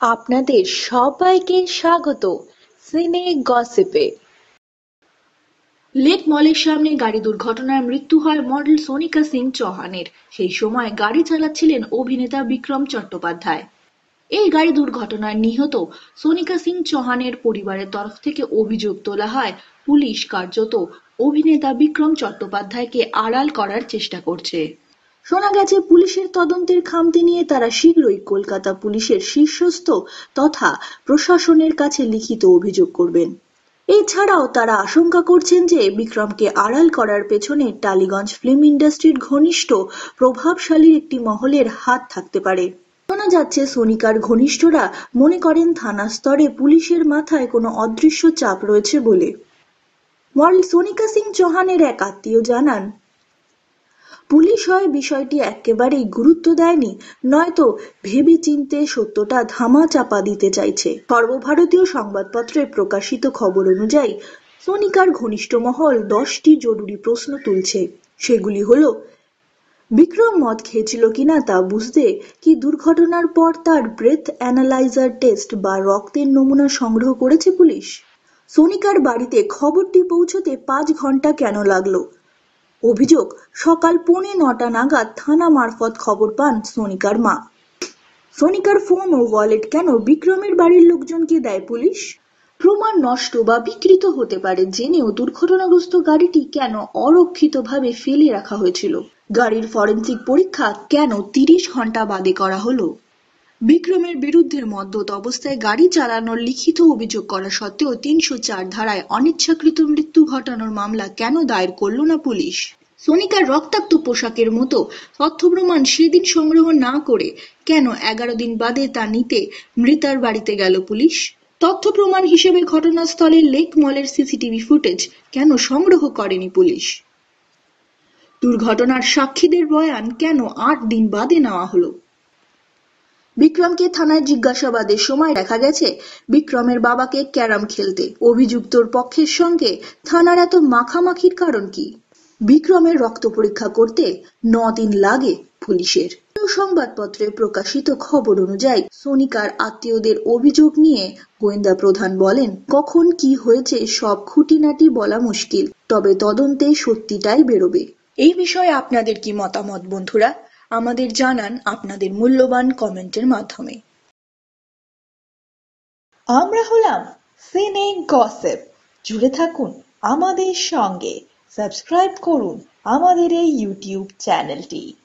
আপনাদের সবাইকে স্বাগত সিনে গসিপে। লেক মলের সামনে গাড়ি দুর্ঘটনায় মৃত্যু হয় মডেল সোনিকা সিং চৌহানের। সেই সময় গাড়ি চালাচ্ছিলেন অভিনেতা বিক্রম চট্টোপাধ্যায়। এই গাড়ি দুর্ঘটনায় নিহত সোনিকা সিং চৌহানের পরিবারের তরফ থেকে অভিযোগ তোলা হয়, পুলিশ কার্যত অভিনেতা বিক্রম চট্টোপাধ্যায়কে আড়াল করার চেষ্টা করছে। শোনা গেছে পুলিশের তদন্তের খামতি নিয়ে তারা শীঘ্রই কলকাতা পুলিশের শীর্ষস্থ তথা প্রশাসনের কাছে লিখিত অভিযোগ করবেন। এছাড়াও তারা আশঙ্কা করছেন যে বিক্রমকে আড়াল করার পেছনে টালিগঞ্জ ফিল্ম ইন্ডাস্ট্রির ঘনিষ্ঠ প্রভাবশালী একটি মহলের হাত থাকতে পারে। শোনা যাচ্ছে, সোনিকার ঘনিষ্ঠরা মনে করেন থানা স্তরে পুলিশের মাথায় কোনো অদৃশ্য চাপ রয়েছে বলে। মডেল সোনিকা সিং চৌহানের এক আত্মীয় জানান পুলিশ হয় বিষয়টি একেবারেই গুরুত্ব দেয়নি, নয়তো ভেবে চিনতে সত্যটা ধামা চাপা দিতে চাইছে। সর্বভারতীয় সংবাদপত্রে প্রকাশিত খবর অনুযায়ী, সোনিকার ঘনিষ্ঠ মহল দশটি জরুরি প্রশ্ন তুলছে। সেগুলি হল, বিক্রম মদ খেয়েছিল কিনা তা বুঝতে কি দুর্ঘটনার পর তার ব্রেথ অ্যানালাইজার টেস্ট বা রক্তের নমুনা সংগ্রহ করেছে পুলিশ? সোনিকার বাড়িতে খবরটি পৌঁছতে পাঁচ ঘণ্টা কেন লাগল? অভিযোগ, সকাল পৌনে নটা নাগাদ থানা মারফত খবর পান সোনিকার মা। সোনিকার ফোন ও ওয়ালেট কেন বিক্রমের বাড়ির লোকজনকে দেয় পুলিশ? প্রমাণ নষ্ট বা বিকৃত হতে পারে জেনেও দুর্ঘটনাগ্রস্ত গাড়িটি কেন অরক্ষিতভাবে ফেলে রাখা হয়েছিল? গাড়ির ফরেন্সিক পরীক্ষা কেন তিরিশ ঘণ্টা বাদে করা হলো? বিক্রমের বিরুদ্ধে মদ্যত অবস্থায় গাড়ি চালানোর লিখিত অভিযোগ করা সত্ত্বেও তিনশো চার ধারায় অনিচ্ছাকৃত মৃত্যু ঘটানোর মামলা কেন দায়ের করল না পুলিশ? সোনিকার রক্তাক্ত পোশাকের মতো তথ্য প্রমাণ সেদিন সংগ্রহ না করে কেন এগারো দিন বাদে তা নিতে মৃতার বাড়িতে গেল পুলিশ? তথ্য প্রমাণ হিসেবে ঘটনাস্থলে লেক মলের সিসিটিভি ফুটেজ কেন সংগ্রহ করেনি পুলিশ? দুর্ঘটনার সাক্ষীদের বয়ান কেন আট দিন বাদে নেওয়া হলো? বিক্রমকে থানায় জিজ্ঞাসাবাদের সময় দেখা গেছে, বিক্রমের বাবাকে ক্যারাম খেলতে। অভিযুক্তর পক্ষের সঙ্গে থানার এত মাখামাখির কারণ কি? বিক্রমের রক্ত পরীক্ষা করতে ন দিন লাগে পুলিশের। সংবাদপত্রে প্রকাশিত খবর অনুযায়ী সোনিকার আত্মীয়দের অভিযোগ নিয়ে গোয়েন্দা প্রধান বলেন, কখন কি হয়েছে সব খুঁটিনাটি বলা মুশকিল, তবে তদন্তে সত্যিটাই বেরোবে। এই বিষয়ে আপনাদের কি মতামত, বন্ধুরা? আমাদের জানান আপনাদের মূল্যবান কমেন্টের মাধ্যমে। আমরা হলাম সিনে গসেপ। জুড়ে থাকুন আমাদের সঙ্গে। সাবস্ক্রাইব করুন আমাদের এই ইউটিউব চ্যানেলটি।